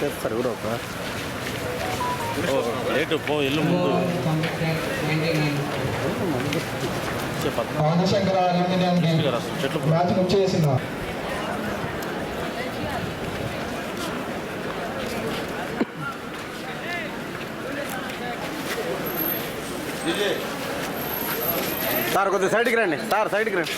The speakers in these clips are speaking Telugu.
చేస్తారు కూడా ఒక లేటు పో ఇల్లు ముందు చెట్లు సార్ కొద్దిగా సైడ్కి రండి. సార్ సైడ్కి రండి.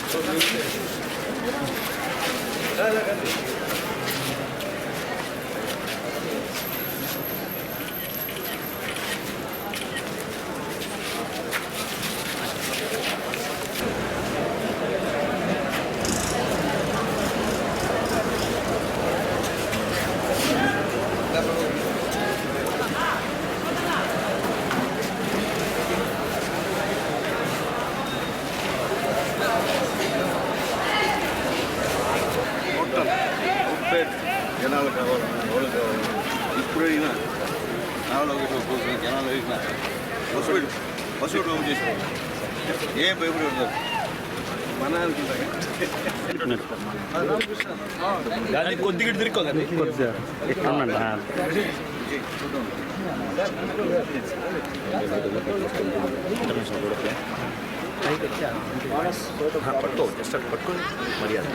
పట్టుకో జస్ట్ అట్లా పట్టుకో మర్యాద.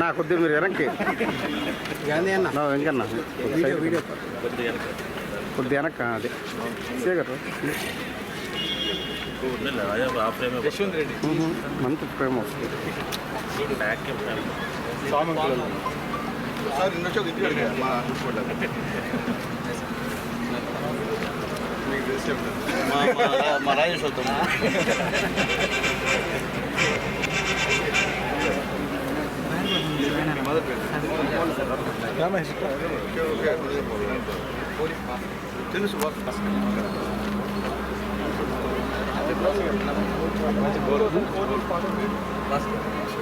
నా కొద్దిగా మీరు వెనక్కి నా వెంకన్న కొద్దిగా వెనక అదే. శేఖర్ ఆ ఫ్రేమ్ యశ్వంత్ రెడ్డి. మంచి ప్రేమ వస్తుంది. మా రాజేష్ వద్దాం తెలుసు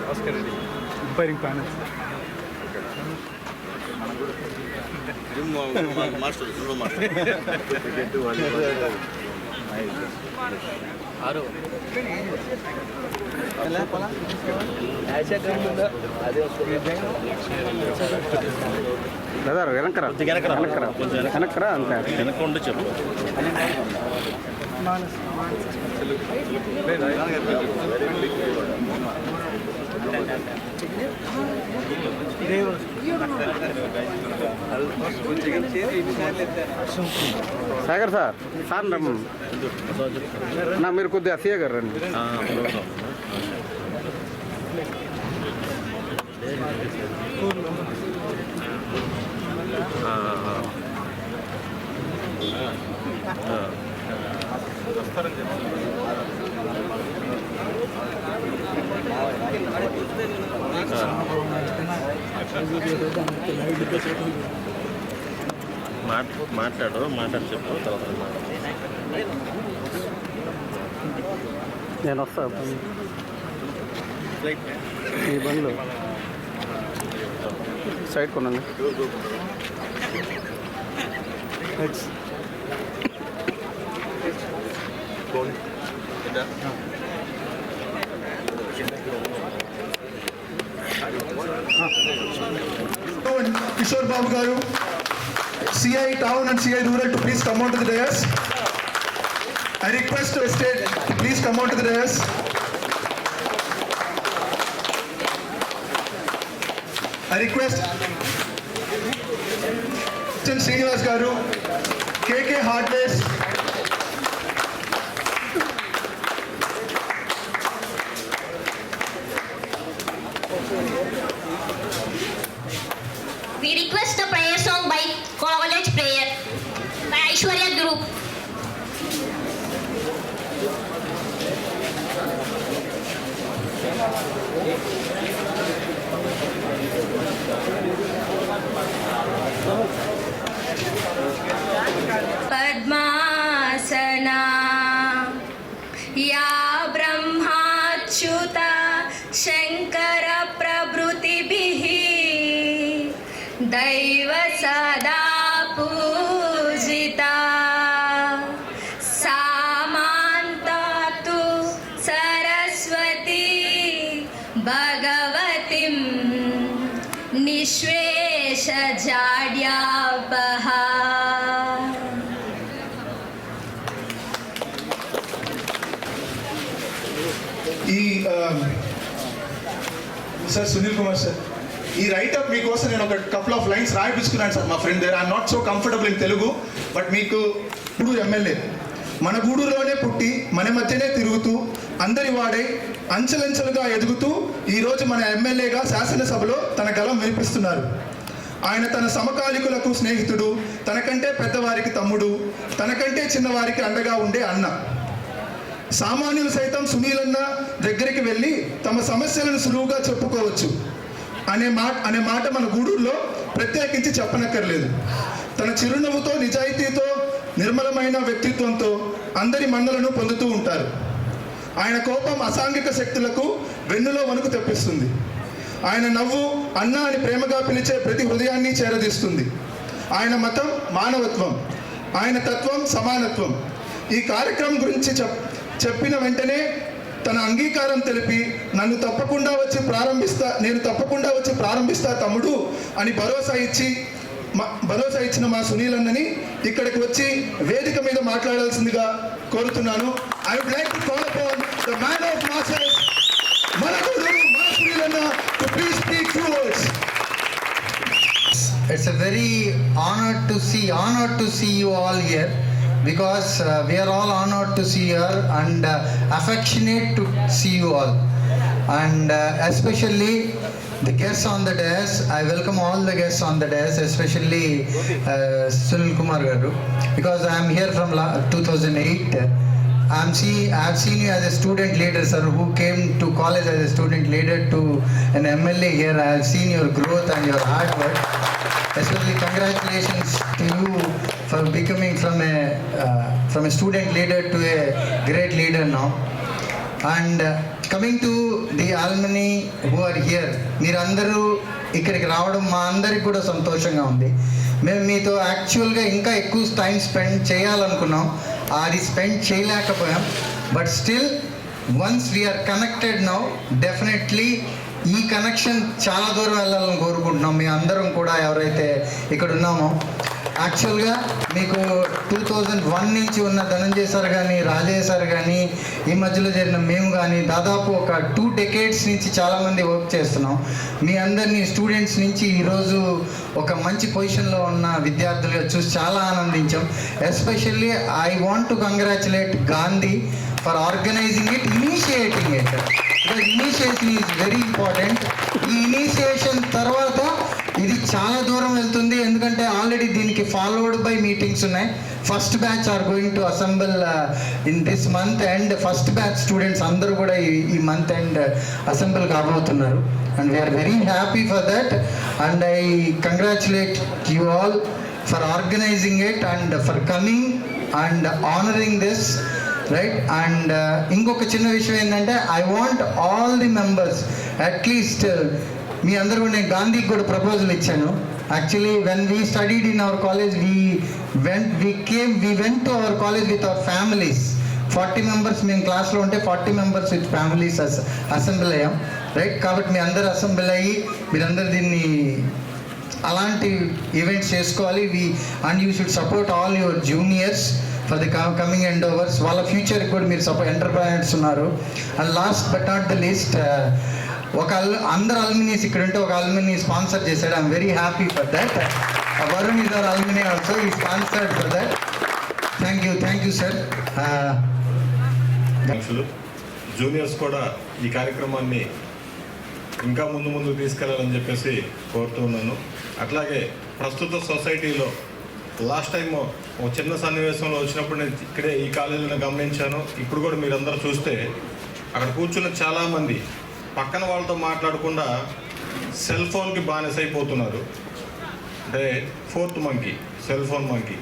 భాస్కర్ రెడ్డి జిమ్ మా- మాస్టర్ జూడో బ్రదర్ వెనకరా వెనకరా. వెనకరా వెనకరా అంతే. వెనక ఉండి చెప్పు. సాగర్ సార్ సార్ రమ్మ నా మీరు కొద్దిగా సీఏ గారు రండి ఆ, ప్రోగ్రామ్. ఆ, ఆ, ఆ. మాట్ మాట్లాడు మాట్లాడి చెప్పు తర్వాత నేను వస్తా ఈ బండ్లు. సైడ్ కొనండి. Kishore Babu garu CI town and CI rural to please come out to the dais I request state please come out to the dais I request Srinivas garu KK hardwares We sir sir ఈ రైటప్ మీకోసం నేను ఒక కపుల్ ఆఫ్ లైన్స్ రాయిపించుకున్నాను సార్ మా ఫ్రెండ్ దగ్గర. I'm not so comfortable in Telugu but మీకు గూడూరు ఎమ్మెల్యే మన గూడూరులోనే పుట్టి మన మధ్యనే తిరుగుతూ అందరి వాడై అంచెలంచెలుగా ఎదుగుతూ ఈరోజు మన ఎమ్మెల్యేగా శాసనసభలో తన గలం వినిపిస్తున్నారు. ఆయన తన సమకాలికులకు స్నేహితుడు తనకంటే పెద్దవారికి తమ్ముడు తనకంటే చిన్నవారికి అండగా ఉండే అన్న. సామాన్యులు సైతం సునీలన్న దగ్గరికి వెళ్ళి తమ సమస్యలను సులువుగా చెప్పుకోవచ్చు. అనే మాట అనే మాట మన గూడూరులో ప్రత్యేకించి చెప్పనక్కర్లేదు. తన చిరునవ్వుతో నిజాయితీతో నిర్మలమైన వ్యక్తిత్వంతో అందరి మన్నలను పొందుతూ ఉంటారు. ఆయన కోపం అసాంఘిక శక్తులకు వెన్నులో వణుకు తెప్పిస్తుంది. ఆయన నవ్వు అన్న అని ప్రేమగా పిలిచే ప్రతి హృదయాన్ని చేరదీస్తుంది. ఆయన మతం మానవత్వం. ఆయన తత్వం సమానత్వం. ఈ కార్యక్రమం గురించి చెప్ చెప్పిన వెంటనే తన అంగీకారం తెలిపి నన్ను తప్పకుండా వచ్చి ప్రారంభిస్తా నేను తప్పకుండా వచ్చి ప్రారంభిస్తా తమ్ముడు అని భరోసా ఇచ్చి మా భరోసా ఇచ్చిన మా సునీల్ అన్నని ఇక్కడికి వచ్చి వేదిక మీద మాట్లాడాల్సిందిగా కోరుతున్నాను. I would like to call upon the man of masses మన గురువు మన Sunil anna to please speak few words it's a very honour to see honour to see you all here because uh, we are all honored to see you and uh, affectionate to see you all and uh, especially the guests on the dais i welcome all the guests on the dais especially uh, sunil kumar garu because i am here from la- 2008 I'm see, I've seen you as a student leader, sir, who came to college as a student leader to an MLA here. I have seen your growth and your hard work. Especially congratulations to you from becoming from a uh, from a student leader to a great leader now. And coming to the alumni who are here మీరందరూ ఇక్కడికి రావడం మా అందరికి కూడా సంతోషంగా ఉంది. మేము మీతో యాక్చువల్గా ఇంకా ఎక్కువ టైం స్పెండ్ చేయాలనుకున్నాం. అది స్పెండ్ చేయలేకపోయాం. But still once we are connected now definitely ఈ కనెక్షన్ చాలా దూరం వెళ్ళాలని కోరుకుంటున్నాం. మీ అందరం కూడా ఎవరైతే ఇక్కడ ఉన్నామో యాక్చువల్గా మీకు టూ థౌజండ్ వన్ నుంచి ఉన్న ధనంజయ్ సార్ కానీ రాజయ్య సార్ కానీ ఈ మధ్యలో జరిగిన మేము కానీ దాదాపు ఒక టూ డెకేడ్స్ నుంచి చాలామంది వర్క్ చేస్తున్నాం. మీ అందరినీ స్టూడెంట్స్ నుంచి ఈరోజు ఒక మంచి పొజిషన్లో ఉన్న విద్యార్థులుగా చూసి చాలా ఆనందించాం. Especially I want to congratulate Gandhi for organising it initiating it because initiation is very important ఈ ఇనిషియేషన్ తర్వాత ఇది చాలా దూరం వెళ్తుంది ఎందుకంటే ఆల్రెడీ దీనికి ఫాలోడ్ బై మీటింగ్స్ ఉన్నాయి. First batch are going to assemble in this month and first batch students అందరూ కూడా ఈ మంత్ అండ్ అసెంబుల్ కాబోతున్నారు. And we are very happy for that and I congratulate you all for organising it and for coming and honouring this right and ఇంకొక చిన్న విషయం ఏంటంటే I want all the members at least మీ అందరూ నేను గాంధీకి కూడా ప్రపోజల్ ఇచ్చాను. Actually when we studied in our college we went we came we went to our college with our families forty members మేము క్లాస్లో ఉంటే forty members with families assembly అయ్యాం. రైట్ కాబట్టి మీ అందరు అసెంబ్లీ అయ్యి మీరందరూ దీన్ని అలాంటి ఈవెంట్స్ చేసుకోవాలి. We and you should support all your juniors for the coming endeavours వాళ్ళ ఫ్యూచర్కి కూడా మీరు సపోర్ట్ ఎంటర్ప్రైనర్స్ ఉన్నారు. And last but not the least ఒక అందరు అల్మినీస్ ఇక్కడ ఉంటే ఒక అల్మినీ స్పాన్సర్ చేశాడు. I'm very happy for that Varun is our alumni also ఈ sponsored for that thank you thank you sir juniors కూడా ఈ కార్యక్రమాన్ని ఇంకా ముందు ముందు తీసుకెళ్ళాలని చెప్పేసి కోరుతున్నాను అట్లాగే ప్రస్తుత సొసైటీలో లాస్ట్ టైం ఒక చిన్న సన్నివేశంలో వచ్చినప్పుడు నేను ఇక్కడే ఈ కాలేజీలో గమనించాను. ఇప్పుడు కూడా మీరందరూ చూస్తే అక్కడ కూర్చున్న చాలామంది పక్కన వాళ్ళతో మాట్లాడకుండా సెల్ ఫోన్కి బానిసైపోతున్నారు. అంటే fourth monkey cell phone monkey.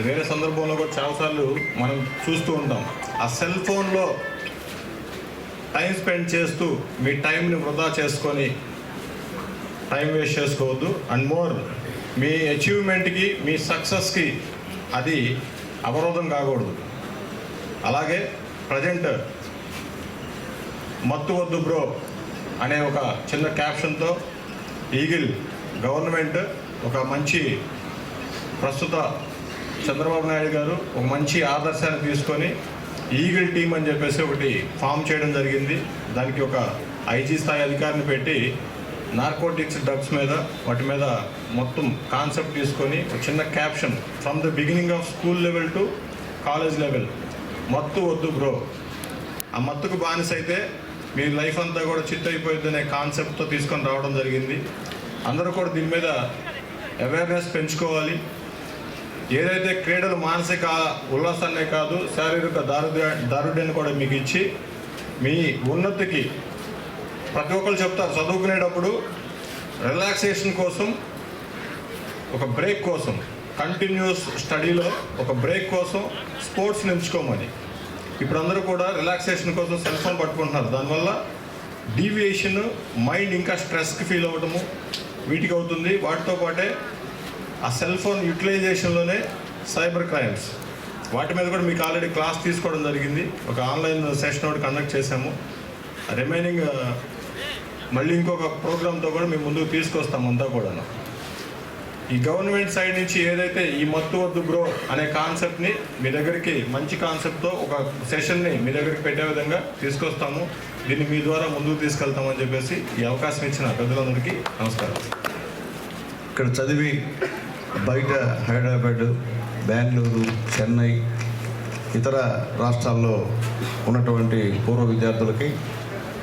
వేరే సందర్భంలో కూడా చాలాసార్లు మనం చూస్తూ ఉంటాం. ఆ సెల్ ఫోన్లో టైం స్పెండ్ చేస్తూ మీ టైంని వృధా చేసుకొని టైం వేస్ట్ చేసుకోవద్దు. అండ్ మోర్ మీ అచీవ్మెంట్కి మీ సక్సెస్కి అది అవరోధం కాకూడదు. అలాగే ప్రజెంట్ మత్తు వద్దు బ్రో అనే ఒక చిన్న క్యాప్షన్తో ఈగిల్ గవర్నమెంట్ ఒక మంచి ప్రస్తుత చంద్రబాబు నాయుడు గారు ఒక మంచి ఆదర్శాన్ని తీసుకొని ఈగిల్ టీం అని చెప్పేసి ఒకటి ఫామ్ చేయడం జరిగింది. దానికి ఒక ఐజీ స్థాయి అధికారిని పెట్టి నార్కోటిక్స్ డ్రగ్స్ మీద వాటి మీద మొత్తం కాన్సెప్ట్ తీసుకొని ఒక చిన్న caption from the beginning of school level to college level మత్తు వద్దు బ్రో. ఆ మత్తుకు బానిస అయితే మీ లైఫ్ అంతా కూడా చిట్ అయిపోయిందనే కాన్సెప్ట్తో తీసుకొని రావడం జరిగింది. అందరూ కూడా దీని మీద అవేర్నెస్ పెంచుకోవాలి. ఏదైతే క్రీడలు మానసిక ఉల్లాసాన్నే కాదు శారీరక దారుడ దారుఢ్యాన్ని కూడా మీకు ఇచ్చి మీ ఉన్నతికి ప్రతి ఒక్కరు చెప్తారు చదువుకునేటప్పుడు రిలాక్సేషన్ కోసం ఒక బ్రేక్ కోసం కంటిన్యూస్ స్టడీలో ఒక బ్రేక్ కోసం స్పోర్ట్స్ని ఎంచుకోమని ఇప్పుడు అందరూ కూడా రిలాక్సేషన్ కోసం సెల్ ఫోన్ పట్టుకుంటున్నారు. దానివల్ల డీవియేషన్ మైండ్ ఇంకా స్ట్రెస్కి ఫీల్ అవ్వటము వీటికి అవుతుంది. వాటితో పాటే ఆ సెల్ ఫోన్ యూటిలైజేషన్లోనే సైబర్ క్రైమ్స్ వాటి మీద కూడా మీకు ఆల్రెడీ క్లాస్ తీసుకోవడం జరిగింది. ఒక ఆన్లైన్ సెషన్ ఒకటి కండక్ట్ చేశాము. రిమైనింగ్ మళ్ళీ ఇంకొక ప్రోగ్రామ్తో కూడా మేము ముందుకు తీసుకొస్తాం అంతా కూడాను. ఈ గవర్నమెంట్ సైడ్ నుంచి ఏదైతే ఈ మత్తు వద్దు బ్రో అనే కాన్సెప్ట్ని మీ దగ్గరికి మంచి కాన్సెప్ట్తో ఒక సెషన్ని మీ దగ్గరికి పెట్టే విధంగా తీసుకొస్తాము. దీన్ని మీ ద్వారా ముందుకు తీసుకెళ్తామని చెప్పేసి ఈ అవకాశం ఇచ్చిన పెద్దలందరికీ నమస్కారం. ఇక్కడ చదివి బయట హైదరాబాద్ బెంగళూరు చెన్నై ఇతర రాష్ట్రాల్లో ఉన్నటువంటి పూర్వ విద్యార్థులకి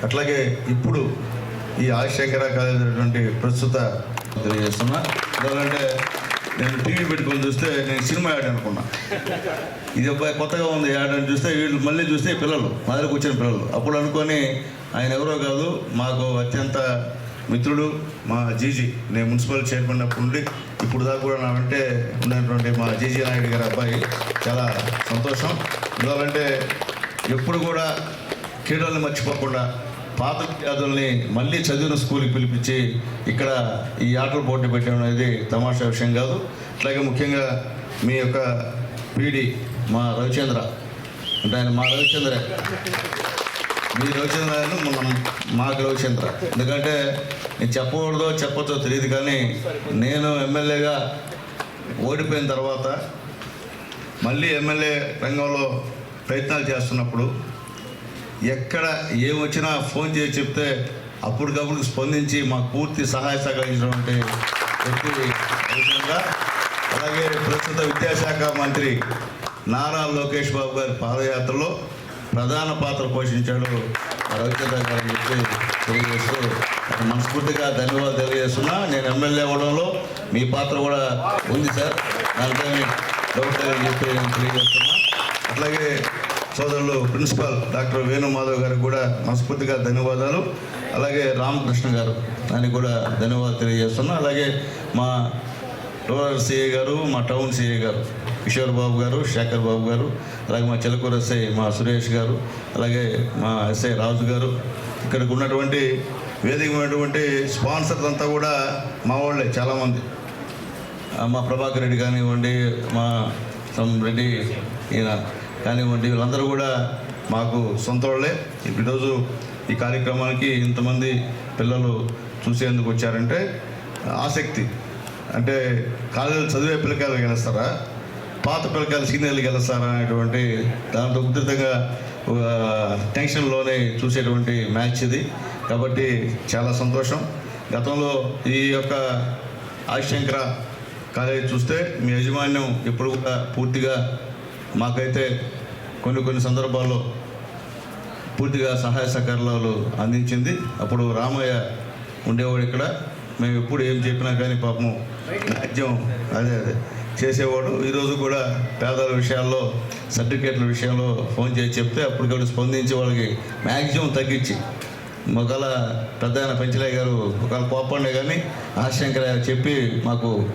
అట్లాగే ఇప్పుడు ఈ ఆశంకర కాలేజ్ ప్రస్తుత తెలియజేస్తున్నా. ఎందుకంటే నేను టీవీ పెట్టుకొని చూస్తే నేను సినిమా యాడ్ అనుకున్నా. ఇది అబ్బాయి కొత్తగా ఉంది యాడ్ అని చూస్తే వీళ్ళు మళ్ళీ చూస్తే పిల్లలు మా దగ్గరకు వచ్చిన పిల్లలు. అప్పుడు అనుకొని ఆయన ఎవరో కాదు మాకు అత్యంత మిత్రుడు మా జీజీ. నేను మున్సిపల్ చైర్మన్ అప్పుడు నుండి ఇప్పుడు దాకా కూడా నా వెంటే ఉన్నటువంటి మా జీజీ నాయుడు గారి అబ్బాయి చాలా సంతోషం. ఎందుకంటే ఎప్పుడు కూడా క్రీడల్ని మర్చిపోకుండా పాత విద్యార్థుల్ని మళ్ళీ చదివిన స్కూల్కి పిలిపించి ఇక్కడ ఈ ఆటల పోటీ పెట్టడం అనేది తమాషా విషయం కాదు. అట్లాగే ముఖ్యంగా మీ యొక్క పీడి మా రవిచంద్ర అంటే ఆయన మా రవిచంద్ర. మీ రవిచంద్ర మన మాకు రవిచంద్ర. ఎందుకంటే నేను చెప్పకూడదో చెప్పొచ్చో తెలియదు కానీ నేను ఎమ్మెల్యేగా ఓడిపోయిన తర్వాత మళ్ళీ ఎమ్మెల్యే రంగంలో ప్రయత్నాలు చేస్తున్నప్పుడు ఎక్కడ ఏమొచ్చినా ఫోన్ చేసి చెప్తే అప్పటికప్పుడు స్పందించి మాకు పూర్తి సహాయ సహకరించినటువంటి వ్యక్తి రవిచంద్ర అలాగే ప్రస్తుత విద్యాశాఖ మంత్రి నారా లోకేష్ బాబు గారి పాదయాత్రలో ప్రధాన పాత్ర పోషించాడు రవిచంద్ర గారు చెప్పి తెలియజేస్తూ మనస్ఫూర్తిగా ధన్యవాదాలు తెలియజేస్తున్నా. నేను ఎమ్మెల్యే అవ్వడంలో మీ పాత్ర కూడా ఉంది సార్. దానిపై డౌట్ చెప్పి నేను తెలియజేస్తున్నా. అట్లాగే సోదరులు ప్రిన్సిపాల్ డాక్టర్ వేణుమాధవ్ గారికి కూడా మనస్ఫూర్తిగా ధన్యవాదాలు. అలాగే రామకృష్ణ గారు దానికి కూడా ధన్యవాదాలు తెలియజేస్తున్నా. అలాగే మా రూరల్ సిఏ గారు మా టౌన్ సిఏ గారు కిషోర్ బాబు గారు శేఖర్ బాబు గారు అలాగే మా చిలకూర ఎస్ఐ మా సురేష్ గారు అలాగే మా ఎస్ఐ రాజు గారు. ఇక్కడికి ఉన్నటువంటి వేదిక ఉన్నటువంటి స్పాన్సర్స్ అంతా కూడా మా వాళ్ళే చాలామంది. మా ప్రభాకర్ రెడ్డి కానివ్వండి మా సమ్ రెడ్డి ఈయన కానివ్వండి వీళ్ళందరూ కూడా మాకు సొంత వాళ్ళే ఈరోజు ఈ కార్యక్రమానికి ఇంతమంది పిల్లలు చూసేందుకు వచ్చారంటే ఆసక్తి. అంటే కాలేజీలు చదివే పిల్లకాయలు గెలుస్తారా? పాత పిల్లకాయలు సీనియర్లు గెలుస్తారా అనేటువంటి దాంతో ఉధృతంగా ఒక టెన్షన్లోనే చూసేటువంటి మ్యాచ్ ఇది. కాబట్టి చాలా సంతోషం. గతంలో ఈ యొక్క ఆశంకర కాలేజ్ చూస్తే మీ యాజమాన్యం ఎప్పుడు కూడా పూర్తిగా మాకైతే కొన్ని కొన్ని సందర్భాల్లో పూర్తిగా సహాయ సహకారాలు అందించింది. అప్పుడు రామయ్య ఉండేవాడు ఇక్కడ. మేము ఎప్పుడు ఏం చెప్పినా కానీ పాపం మ్యాక్సిమం అదే అదే చేసేవాడు. ఈరోజు కూడా పేదల విషయాల్లో సర్టిఫికేట్ల విషయంలో ఫోన్ చేసి చెప్తే అప్పటికప్పుడు స్పందించి వాళ్ళకి మ్యాక్సిమం తగ్గించి. ఒకవేళ పెద్ద ఆయన గారు ఒకవేళ కోపండే కానీ ఆశంకర చెప్పి మాకు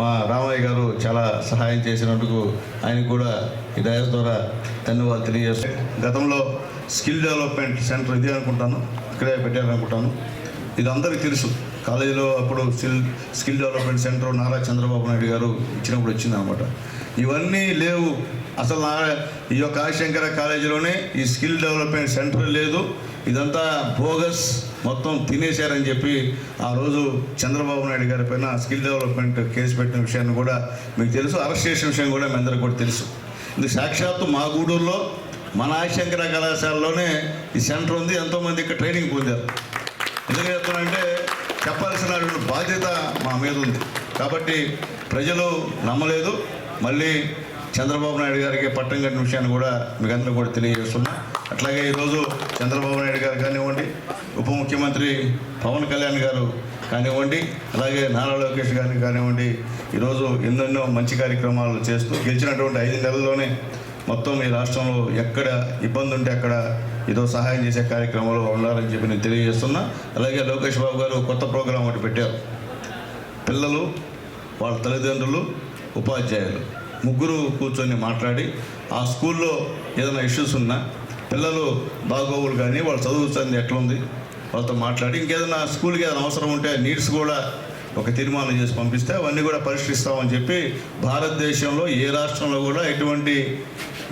మా రామయ్య గారు చాలా సహాయం చేసినందుకు ఆయన కూడా ఈ డయాస్ ద్వారా ధన్యవాదాలు తెలియజేస్తాను గతంలో స్కిల్ డెవలప్మెంట్ సెంటర్ ఇదే అనుకుంటాను ఇక్కడే పెట్టారనుకుంటాను. ఇది అందరికీ తెలుసు. కాలేజీలో అప్పుడు skill skill development centre Nara Chandrababu Naidu garu ఇచ్చినప్పుడు వచ్చిందనమాట ఇవన్నీ లేవు. అసలు నా ఈ యొక్క ఆశంకర కాలేజీలోనే ఈ స్కిల్ డెవలప్మెంట్ సెంటర్ లేదు. ఇదంతా బోగస్ మొత్తం తినేశారని చెప్పి ఆ రోజు చంద్రబాబు నాయుడు గారి పైన స్కిల్ డెవలప్మెంట్ కేసు పెట్టిన విషయాన్ని కూడా మీకు తెలుసు. అరెస్ట్ చేసిన విషయం కూడా మీ అందరికీ కూడా తెలుసు. ఇది సాక్షాత్తు మా గూడూరులో మన ఆశంకర కళాశాలలోనే ఈ సెంటర్ ఉంది. ఎంతోమంది ఇక్కడ ట్రైనింగ్ పొందారు. ఎందుకు చెప్తున్నానంటే చెప్పాల్సిన బాధ్యత మా మీద ఉంది. కాబట్టి ప్రజలు నమ్మలేదు. మళ్ళీ చంద్రబాబు నాయుడు గారికి పట్టం కట్టిన విషయాన్ని కూడా మీకు అందరూ కూడా తెలియజేస్తున్నా. అట్లాగే ఈరోజు చంద్రబాబు నాయుడు గారు కానివ్వండి ఉప ముఖ్యమంత్రి పవన్ కళ్యాణ్ గారు కానివ్వండి అలాగే నారా లోకేష్ గారిని కానివ్వండి ఈరోజు ఎన్నెన్నో మంచి కార్యక్రమాలు చేస్తూ గెలిచినటువంటి ఐదు నెలల్లోనే మొత్తం ఈ రాష్ట్రంలో ఎక్కడ ఇబ్బంది ఉంటే అక్కడ ఏదో సహాయం చేసే కార్యక్రమంలో ఉండాలని చెప్పి నేను తెలియజేస్తున్నా. అలాగే లోకేష్ బాబు గారు కొత్త ప్రోగ్రాం ఒకటి పెట్టారు. పిల్లలు వాళ్ళ తల్లిదండ్రులు ఉపాధ్యాయులు. ముగ్గురు కూర్చొని మాట్లాడి ఆ స్కూల్లో ఏదైనా ఇష్యూస్ ఉన్నా పిల్లలు బాగోవులు కానీ వాళ్ళు చదువుతుంది ఎట్లుంది వాళ్ళతో మాట్లాడి ఇంకేదైనా స్కూల్కి ఏదైనా అవసరం ఉంటే నీడ్స్ కూడా ఒక తీర్మానం చేసి పంపిస్తే అవన్నీ కూడా పరిష్కరిస్తామని చెప్పి భారతదేశంలో ఏ రాష్ట్రంలో కూడా ఎటువంటి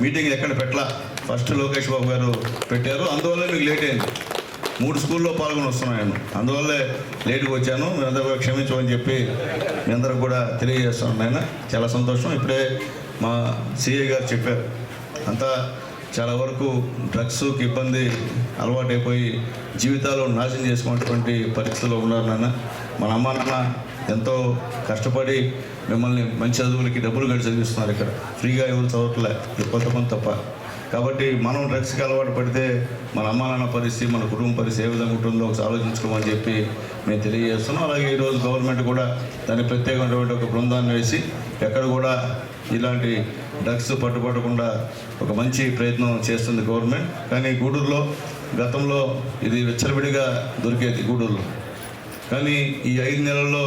మీటింగ్ ఎక్కడ పెట్టలా. ఫస్ట్ లోకేష్ బాబు గారు పెట్టారు. అందువల్ల మీకు లేట్ అయింది. మూడు స్కూల్లో పాల్గొని వస్తున్నాను అందువల్లే లేటుగా వచ్చాను మీ అందరూ కూడా క్షమించమని చెప్పి మీ అందరూ కూడా తెలియజేస్తున్నాను నాయన. చాలా సంతోషం. ఇప్పుడే మా సిఏ గారు చెప్పారు. అంతా చాలా వరకు డ్రగ్స్కి ఇబ్బంది అలవాటైపోయి జీవితాలు నాశనం చేసుకున్నటువంటి పరిస్థితుల్లో ఉన్నారు నాన్న మన అమ్మ నాన్న ఎంతో కష్టపడి మిమ్మల్ని మంచి చదువులకి డబ్బులు గడి చదివిస్తున్నారు ఇక్కడ. ఫ్రీగా ఎవరు చదవట్లే. ఇప్పుడు కొంత తప్ప కాబట్టి మనం డ్రగ్స్కి అలవాటు పడితే మన అమ్మానాన్న పరిస్థితి మన కుటుంబ పరిస్థితి ఏ విధంగా ఉంటుందో ఒకసారి ఆలోచించుకోమని చెప్పి మేము తెలియజేస్తున్నాం అలాగే ఈరోజు గవర్నమెంట్ కూడా దాని ప్రత్యేకమైనటువంటి ఒక బృందాన్ని వేసి ఎక్కడ కూడా ఇలాంటి డ్రగ్స్ పట్టుబడకుండా ఒక మంచి ప్రయత్నం చేస్తుంది గవర్నమెంట్. కానీ గూడూరులో గతంలో ఇది విచ్చలవిడిగా దొరికేది గూడూరులో. కానీ ఈ ఐదు నెలల్లో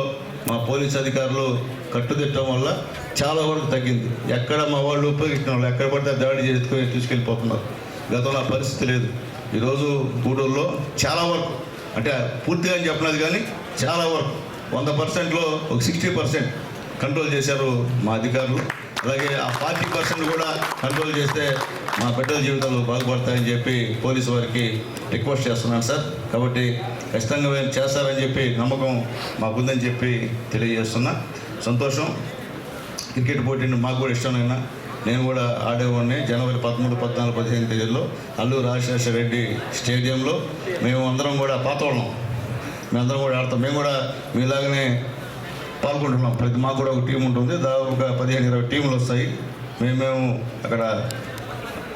మా పోలీస్ అధికారులు కట్టుదిట్టం వల్ల చాలా వరకు తగ్గింది. ఎక్కడ మా వాళ్ళు ఉపయోగించిన వాళ్ళు ఎక్కడ పడితే దాడి చేసుకొని తీసుకెళ్ళిపోతున్నారు. గతంలో ఆ పరిస్థితి లేదు. ఈరోజు గూడూరులో చాలా వరకు అంటే పూర్తిగా అని చెప్పలేదు కానీ చాలా వరకు వంద పర్సెంట్లో ఒక సిక్స్టీ పర్సెంట్ కంట్రోల్ చేశారు మా అధికారులు. అలాగే ఆ ఫార్టీ పర్సెంట్ కూడా కంట్రోల్ చేస్తే మా బిడ్డల జీవితాలు బాగుపడతాయని చెప్పి పోలీసు వారికి రిక్వెస్ట్ చేస్తున్నాను సార్. కాబట్టి ఖచ్చితంగా మీరు చేస్తారని చెప్పి నమ్మకం మాకుందని చెప్పి తెలియజేస్తున్నా. సంతోషం. క్రికెట్ పోటీని మాకు కూడా ఇష్టమైనా నేను కూడా ఆడేవాడిని జనవరి పదమూడు పద్నాలుగు పదిహేను తేదీల్లో అల్లూరు రాజశేఖర రెడ్డి స్టేడియంలో. మేము అందరం కూడా పాతవాళ్ళం మేమందరం కూడా ఆడతాం. మేము కూడా మీలాగనే పాల్గొంటున్నాం. ప్రతి మాకు కూడా ఒక టీం ఉంటుంది. దాదాపుగా పదిహేను ఇరవై టీంలు వస్తాయి. మేము మేము అక్కడ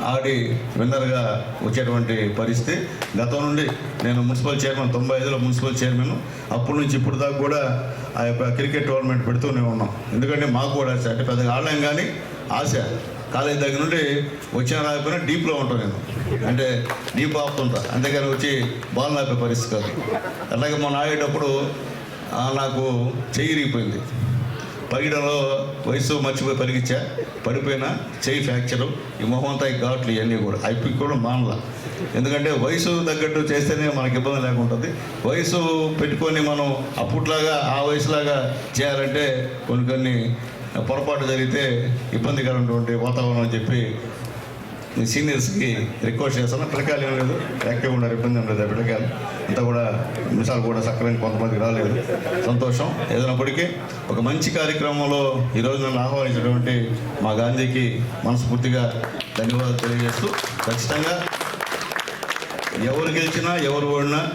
ఆడి విన్నర్గా వచ్చేటువంటి పరిస్థితి. గతం నుండి నేను మున్సిపల్ చైర్మన్ తొంభై ఐదులో మున్సిపల్ చైర్మన్. అప్పటి నుంచి ఇప్పుడు దాకా కూడా ఆ యొక్క క్రికెట్ టోర్నమెంట్ పెడుతూనే ఉన్నాం. ఎందుకంటే మాకు కూడా ఆశ అంటే పెద్దగా ఆడలేం కానీ ఆశ. కాలేజ్ దగ్గర నుండి వచ్చిన రాకపోయినా డీప్లో ఉంటాను నేను. అంటే డీప్ ఆపుతుంటా. అంతేగాని వచ్చి బాల్ నాపే పరిస్థితి కాదు. అలాగే మొన్న ఆడేటప్పుడు నాకు చెయ్యిరిగిపోయింది పరిగెడంలో వయసు మర్చిపోయి పరిగించా పడిపోయినా చెయ్యి ఫ్రాక్చరు ఈ మొహం అంతా ఈ ఘాట్లు ఇవన్నీ కూడా. అవి కూడా మానల. ఎందుకంటే వయసు తగ్గట్టు చేస్తేనే మనకి ఇబ్బంది లేకుంటుంది. వయసు పెట్టుకొని మనం అప్పట్లాగా ఆ వయసులాగా చేయాలంటే కొన్ని కొన్ని పొరపాటు జరిగితే ఇబ్బందికరమైనటువంటి వాతావరణం అని చెప్పి సీనియర్స్కి రిక్వెస్ట్ చేస్తాను పిల్లకాయలు ఏం లేదు. యాక్టివ్ ఉన్నారు. ఇబ్బంది ఏం లేదు. పిల్లకాయలు అంతా కూడా నిమిషాలు కూడా సక్రమంగా కొంతమందికి రాలేదు. సంతోషం. ఏదైనప్పటికీ ఒక మంచి కార్యక్రమంలో ఈరోజు నన్ను ఆహ్వానించినటువంటి మా గాంధీకి మనస్ఫూర్తిగా ధన్యవాదాలు తెలియజేస్తూ ఖచ్చితంగా ఎవరు గెలిచినా ఎవరు ఓడినా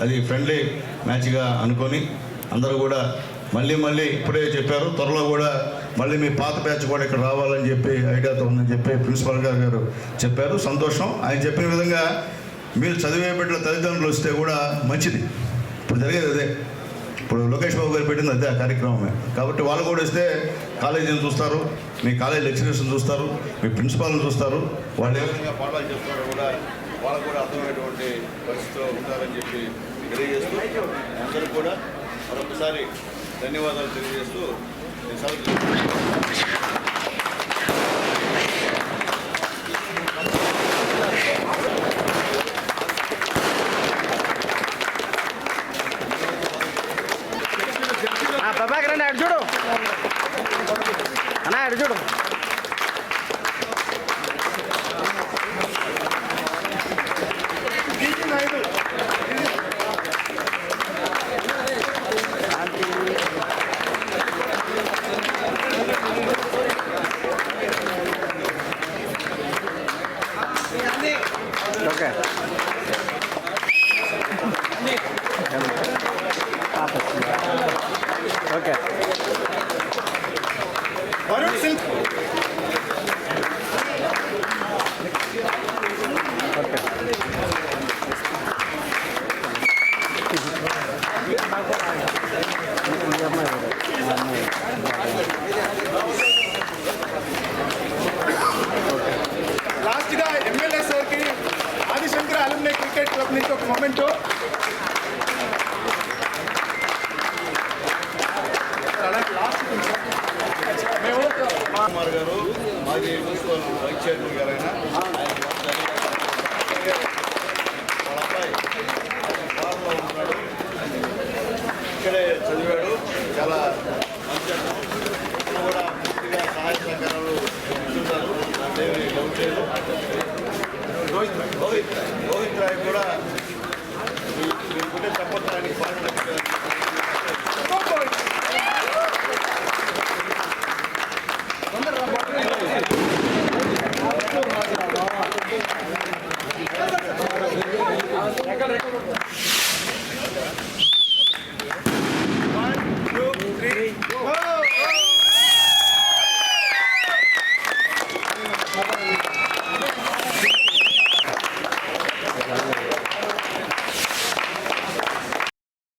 అది ఫ్రెండ్లీ మ్యాచ్గా అనుకొని అందరూ కూడా మళ్ళీ మళ్ళీ ఇప్పుడే చెప్పారు. త్వరలో కూడా మళ్ళీ మీ పాత బ్యాచ్ కూడా ఇక్కడ రావాలని చెప్పి ఐడియాతో ఉందని చెప్పి ప్రిన్సిపల్ గారు గారు చెప్పారు. సంతోషం. ఆయన చెప్పిన విధంగా మీరు చదివే బిడ్డల తల్లిదండ్రులు వస్తే కూడా మంచిది. ఇప్పుడు జరిగేది అదే. ఇప్పుడు లోకేష్ బాబు గారు పెట్టింది అదే ఆ కార్యక్రమమే. కాబట్టి వాళ్ళు కూడా వస్తే కాలేజీని చూస్తారు మీ కాలేజ్ లెక్చరర్స్ని చూస్తారు మీ ప్రిన్సిపాల్ని చూస్తారు. వాళ్ళు ఏ విధంగా పాఠాలు చెప్తారో కూడా వాళ్ళకు కూడా అర్థమైనటువంటి పరిస్థితిలో ఉంటారని చెప్పి తెలియజేస్తూ అందరూ కూడా మరొకసారి ధన్యవాదాలు తెలియజేస్తూ Thank you.